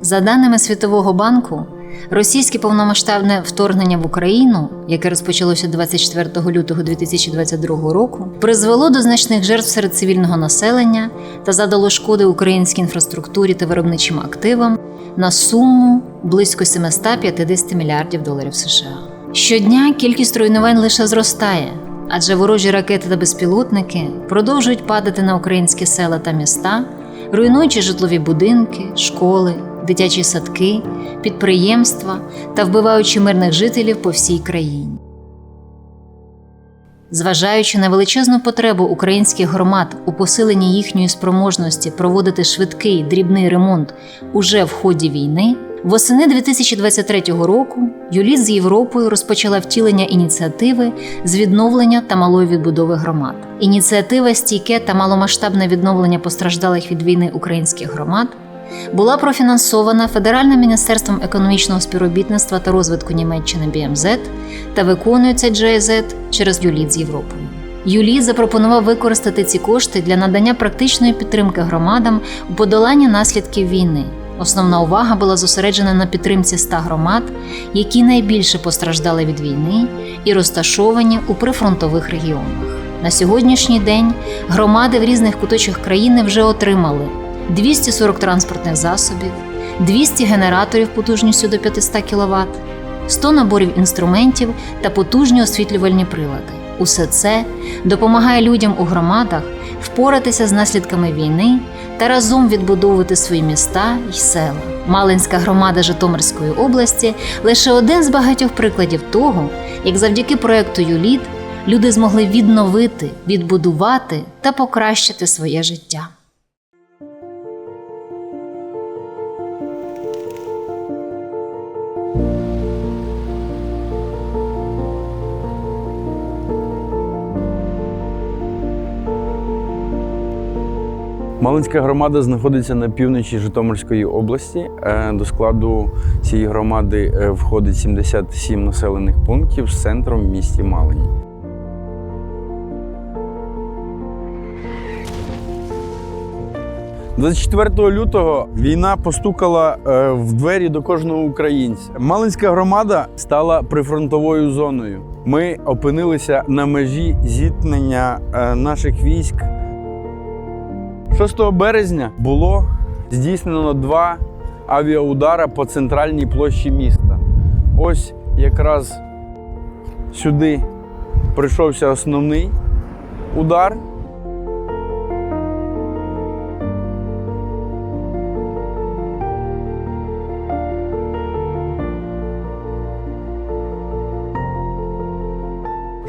За даними Світового банку, російське повномасштабне вторгнення в Україну, яке розпочалося 24 лютого 2022 року, призвело до значних жертв серед цивільного населення та задало шкоди українській інфраструктурі та виробничим активам на суму близько 750 мільярдів доларів США. Щодня кількість руйнувань лише зростає, адже ворожі ракети та безпілотники продовжують падати на українські села та міста, руйнуючи житлові будинки, школи, дитячі садки, підприємства та вбиваючи мирних жителів по всій країні. Зважаючи на величезну потребу українських громад у посиленні їхньої спроможності проводити швидкий дрібний ремонт уже в ході війни, восени 2023 року Юліт з Європою розпочала втілення ініціативи з відновлення та малої відбудови громад. Ініціатива стійке та маломасштабне відновлення постраждалих від війни українських громад була профінансована Федеральним міністерством економічного співробітництва та розвитку Німеччини БМЗ та виконується GIZ через Юліт з Європою. Юліт запропонував використати ці кошти для надання практичної підтримки громадам у подоланні наслідків війни. Основна увага була зосереджена на підтримці ста громад, які найбільше постраждали від війни і розташовані у прифронтових регіонах. На сьогоднішній день громади в різних куточках країни вже отримали 240 транспортних засобів, 200 генераторів потужністю до 500 кВт, 100 наборів інструментів та потужні освітлювальні прилади. Усе це допомагає людям у громадах впоратися з наслідками війни та разом відбудовувати свої міста й села. Малинська громада Житомирської області лише один з багатьох прикладів того, як завдяки проекту Юліт люди змогли відновити, відбудувати та покращити своє життя. Малинська громада знаходиться на півночі Житомирської області. Е, До складу цієї громади е, входить 77 населених пунктів з центром в місті Малині. – 24 лютого війна постукала е, в двері до кожного українця. Малинська громада стала прифронтовою зоною. Ми опинилися на межі зіткнення наших військ 6 березня було здійснено два авіаудара по центральній площі міста. Ось якраз сюди прийшовся основний удар. –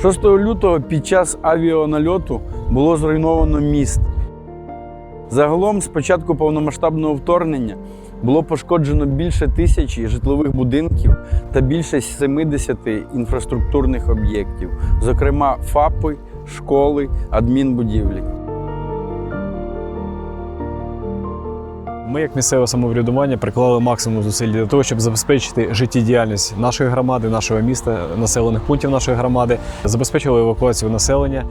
6 лютого під час авіанальоту було зруйновано міст. Загалом, з початку повномасштабного вторгнення було пошкоджено більше тисячі житлових будинків та більше 70 інфраструктурних об'єктів, зокрема ФАПи, школи, адмінбудівлі. Ми, як місцеве самоврядування, приклали максимум зусиль для того, щоб забезпечити життєдіяльність нашої громади, нашого міста, населених пунктів нашої громади, забезпечили евакуацію населення.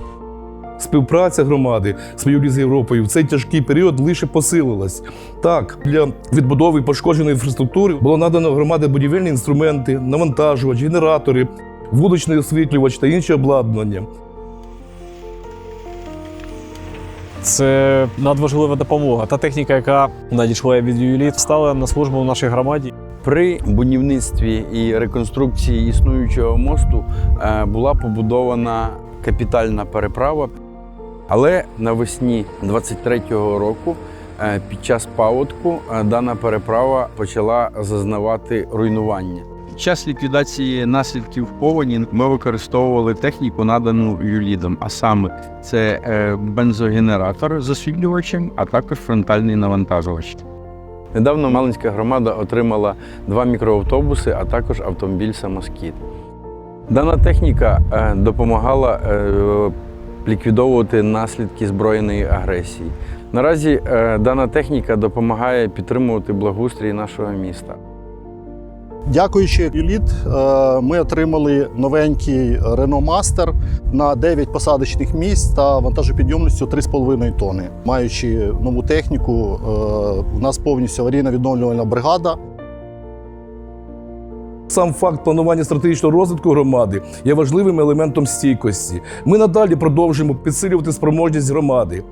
Співпраця громади з «Юлі з Європою в цей тяжкий період лише посилилась. Так, для відбудови пошкодженої інфраструктури було надано громаді будівельні інструменти, навантажувач, генератори, вуличний освітлювач та інше обладнання. Це надважлива допомога. Та техніка, яка надійшла від ЮЛІТ, стала на службу в нашій громаді. При будівництві і реконструкції існуючого мосту е, була побудована капітальна переправа. Але навесні 23-го року е, під час паводку е, дана переправа почала зазнавати руйнування. Під час ліквідації наслідків повені ми використовували техніку, надану юлідом, а саме це е, бензогенератор з освітлювачем, а також фронтальний навантажувач. Недавно Малинська громада отримала два мікроавтобуси, а також автомобіль самоскід. Дана техніка допомагала ліквідовувати наслідки збройної агресії. Наразі е, дана техніка допомагає підтримувати благоустрій нашого міста. Дякуючи Юліт, е, ми отримали новенький Renault Master на 9 посадочних місць та вантажопідйомністю 3,5 тонни. Маючи нову техніку, е, у нас повністю аварійна відновлювальна бригада. Сам факт планування стратегічного розвитку громади є важливим елементом стійкості. Ми надалі продовжуємо підсилювати спроможність громади,